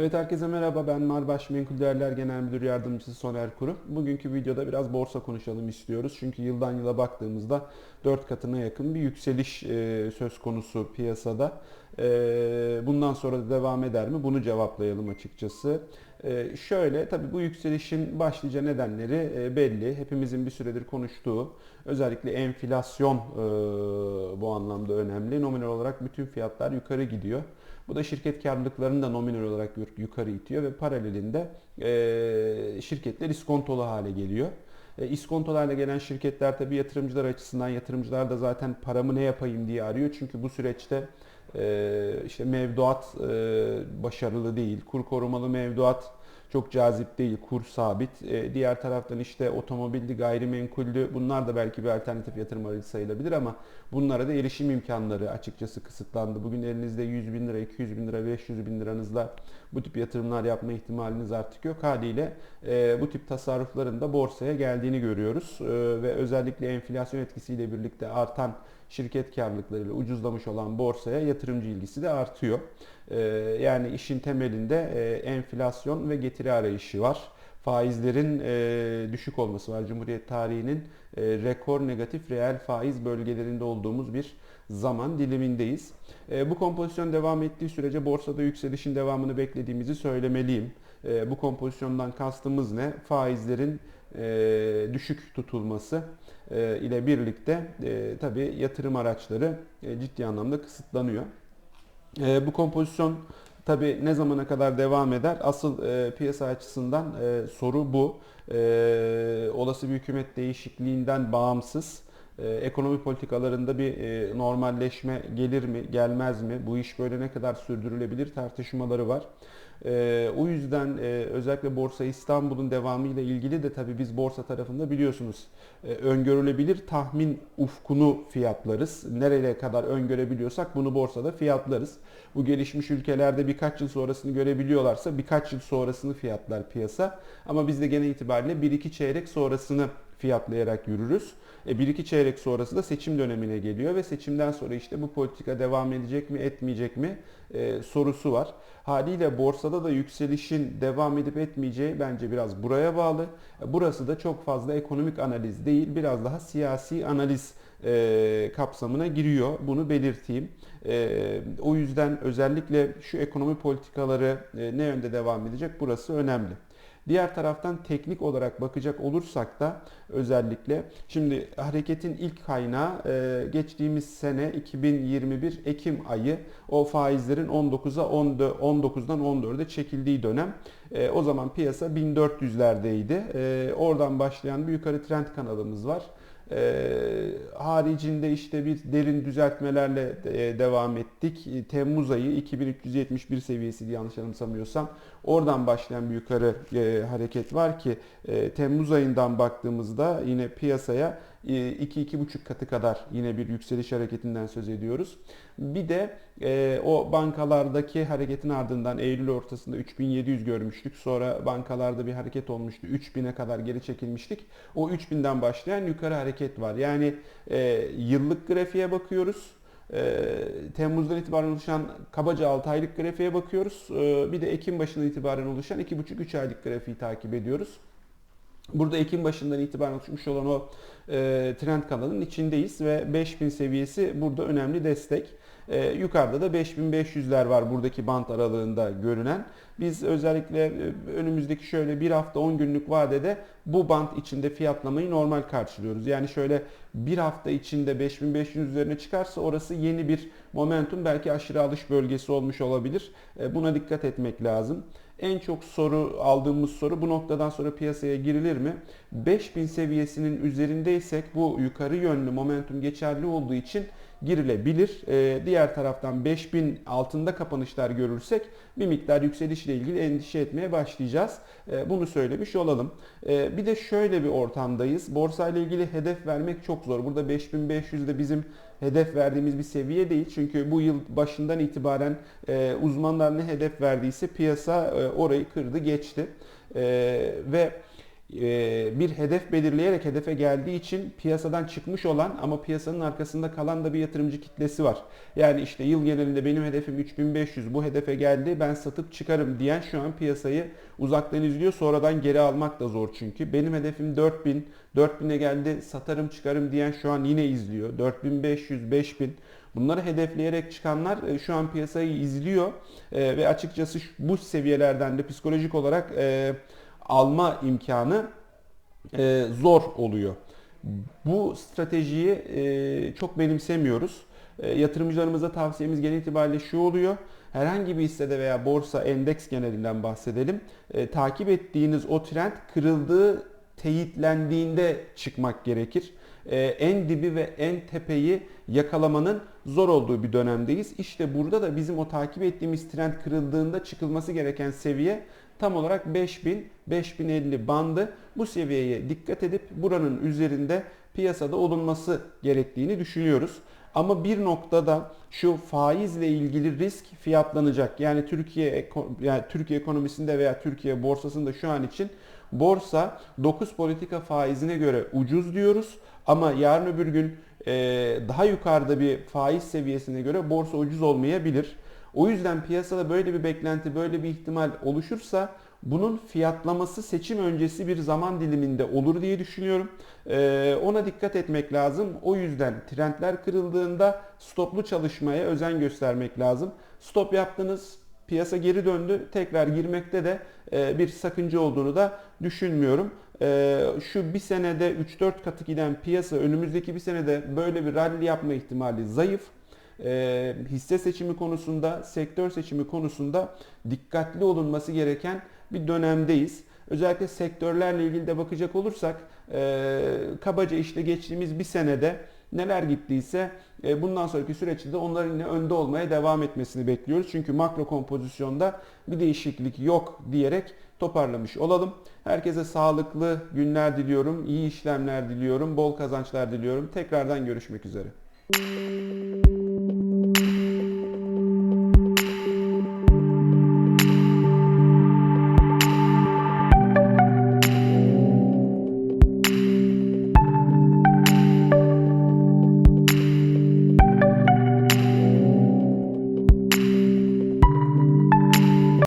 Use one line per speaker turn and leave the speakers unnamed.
Evet herkese merhaba ben Marbaş Menkul Değerler Genel Müdür Yardımcısı Soner Kuru. Bugünkü videoda biraz borsa konuşalım istiyoruz. Çünkü yıldan yıla baktığımızda 4 katına yakın bir yükseliş e, söz konusu piyasada. E, bundan sonra da devam eder mi? Bunu cevaplayalım açıkçası. E, şöyle tabii bu yükselişin başlıca nedenleri e, belli. Hepimizin bir süredir konuştuğu özellikle enflasyon e, bu anlamda önemli. Nominal olarak bütün fiyatlar yukarı gidiyor. Bu da şirket karlılıklarını da nominal olarak yukarı itiyor ve paralelinde e, şirketler iskontolu hale geliyor. İskontolu hale gelen şirketler tabii yatırımcılar açısından yatırımcılar da zaten paramı ne yapayım diye arıyor. Çünkü bu süreçte işte mevduat e, başarılı değil, kur korumalı mevduat çok cazip değil, kur sabit. E, diğer taraftan işte otomobildi, gayrimenkuldü bunlar da belki bir alternatif yatırım aracı sayılabilir ama bunlara da erişim imkanları açıkçası kısıtlandı. Bugün elinizde 100 bin lira, 200 bin lira, 500 bin liranızla bu tip yatırımlar yapma ihtimaliniz artık yok. Haliyle e, bu tip tasarrufların da borsaya geldiğini görüyoruz. E, ve özellikle enflasyon etkisiyle birlikte artan şirket karlılıklarıyla ucuzlamış olan borsaya yatırımcı ilgisi de artıyor. Ee, yani işin temelinde e, enflasyon ve getiri arayışı var. Faizlerin e, düşük olması var. Cumhuriyet tarihinin e, rekor negatif reel faiz bölgelerinde olduğumuz bir zaman dilimindeyiz. Bu kompozisyon devam ettiği sürece borsada yükselişin devamını beklediğimizi söylemeliyim. Bu kompozisyondan kastımız ne? Faizlerin düşük tutulması ile birlikte tabi yatırım araçları ciddi anlamda kısıtlanıyor. E, bu kompozisyon tabi ne zamana kadar devam eder? Asıl e, piyasa açısından e, soru bu. E, olası bir hükümet değişikliğinden bağımsız e, ekonomi politikalarında bir e, normalleşme gelir mi, gelmez mi? Bu iş böyle ne kadar sürdürülebilir tartışmaları var. E, o yüzden e, özellikle Borsa İstanbul'un devamıyla ilgili de tabii biz borsa tarafında biliyorsunuz e, öngörülebilir tahmin ufkunu fiyatlarız. Nereye kadar öngörebiliyorsak bunu borsada fiyatlarız. Bu gelişmiş ülkelerde birkaç yıl sonrasını görebiliyorlarsa birkaç yıl sonrasını fiyatlar piyasa. Ama biz de gene itibariyle 1-2 çeyrek sonrasını fiyatlayarak yürürüz. E, bir iki çeyrek sonrası da seçim dönemine geliyor ve seçimden sonra işte bu politika devam edecek mi etmeyecek mi e, sorusu var. Haliyle borsada da yükselişin devam edip etmeyeceği bence biraz buraya bağlı. E, burası da çok fazla ekonomik analiz değil biraz daha siyasi analiz e, kapsamına giriyor. Bunu belirteyim. E, o yüzden özellikle şu ekonomi politikaları e, ne yönde devam edecek burası önemli. Diğer taraftan teknik olarak bakacak olursak da özellikle şimdi hareketin ilk kaynağı e, geçtiğimiz sene 2021 Ekim ayı o faizlerin 19'a 19'dan 14'e çekildiği dönem. E, o zaman piyasa 1400'lerdeydi. E, oradan başlayan bir yukarı trend kanalımız var. E, haricinde işte bir derin düzeltmelerle e, devam ettik. Temmuz ayı 2371 seviyesi yanlış anımsamıyorsam. Oradan başlayan bir yukarı e, hareket var ki e, Temmuz ayından baktığımızda yine piyasaya 2-2,5 katı kadar yine bir yükseliş hareketinden söz ediyoruz. Bir de e, o bankalardaki hareketin ardından Eylül ortasında 3700 görmüştük. Sonra bankalarda bir hareket olmuştu. 3000'e kadar geri çekilmiştik. O 3000'den başlayan yukarı hareket var. Yani e, yıllık grafiğe bakıyoruz. E, Temmuz'dan itibaren oluşan kabaca 6 aylık grafiğe bakıyoruz. E, bir de Ekim başından itibaren oluşan 2,5-3 aylık grafiği takip ediyoruz. Burada Ekim başından itibaren oluşmuş olan o e, trend kanalının içindeyiz ve 5000 seviyesi burada önemli destek. E, yukarıda da 5500'ler var buradaki bant aralığında görünen. Biz özellikle e, önümüzdeki şöyle bir hafta 10 günlük vadede bu bant içinde fiyatlamayı normal karşılıyoruz. Yani şöyle bir hafta içinde 5500 üzerine çıkarsa orası yeni bir momentum belki aşırı alış bölgesi olmuş olabilir. E, buna dikkat etmek lazım. En çok soru aldığımız soru bu noktadan sonra piyasaya girilir mi? 5000 seviyesinin üzerindeysek bu yukarı yönlü momentum geçerli olduğu için girilebilir. Ee, diğer taraftan 5000 altında kapanışlar görürsek bir miktar yükselişle ilgili endişe etmeye başlayacağız. Ee, bunu söylemiş olalım. Ee, bir de şöyle bir ortamdayız. Borsa ile ilgili hedef vermek çok zor. Burada 5500 de bizim hedef verdiğimiz bir seviye değil. Çünkü bu yıl başından itibaren e, uzmanlar ne hedef verdiyse piyasa e, orayı kırdı geçti. E, ve e, bir hedef belirleyerek hedefe geldiği için piyasadan çıkmış olan ama piyasanın arkasında kalan da bir yatırımcı kitlesi var. Yani işte yıl genelinde benim hedefim 3500 bu hedefe geldi ben satıp çıkarım diyen şu an piyasayı uzaktan izliyor. Sonradan geri almak da zor çünkü. Benim hedefim 4000 4000'e geldi satarım çıkarım diyen şu an yine izliyor. 4500 5000 Bunları hedefleyerek çıkanlar e, şu an piyasayı izliyor E, ve açıkçası bu seviyelerden de psikolojik olarak e, alma imkanı e, zor oluyor. Bu stratejiyi e, çok benimsemiyoruz. E, yatırımcılarımıza tavsiyemiz genel itibariyle şu oluyor. Herhangi bir hissede veya borsa endeks genelinden bahsedelim. E, takip ettiğiniz o trend kırıldığı teyitlendiğinde çıkmak gerekir. E, en dibi ve en tepeyi yakalamanın zor olduğu bir dönemdeyiz. İşte burada da bizim o takip ettiğimiz trend kırıldığında çıkılması gereken seviye tam olarak 5000 5050 bandı. Bu seviyeye dikkat edip buranın üzerinde piyasada olunması gerektiğini düşünüyoruz. Ama bir noktada şu faizle ilgili risk fiyatlanacak. Yani Türkiye yani Türkiye ekonomisinde veya Türkiye borsasında şu an için borsa 9 politika faizine göre ucuz diyoruz. Ama yarın öbür gün daha yukarıda bir faiz seviyesine göre borsa ucuz olmayabilir. O yüzden piyasada böyle bir beklenti, böyle bir ihtimal oluşursa bunun fiyatlaması seçim öncesi bir zaman diliminde olur diye düşünüyorum. Ee, ona dikkat etmek lazım. O yüzden trendler kırıldığında stoplu çalışmaya özen göstermek lazım. Stop yaptınız, piyasa geri döndü. Tekrar girmekte de e, bir sakınca olduğunu da düşünmüyorum. E, şu bir senede 3-4 katı giden piyasa önümüzdeki bir senede böyle bir rally yapma ihtimali zayıf e, hisse seçimi konusunda, sektör seçimi konusunda dikkatli olunması gereken bir dönemdeyiz. Özellikle sektörlerle ilgili de bakacak olursak e, kabaca işte geçtiğimiz bir senede neler gittiyse e, bundan sonraki süreçte onların yine önde olmaya devam etmesini bekliyoruz. Çünkü makro kompozisyonda bir değişiklik yok diyerek toparlamış olalım. Herkese sağlıklı günler diliyorum, iyi işlemler diliyorum, bol kazançlar diliyorum. Tekrardan görüşmek üzere.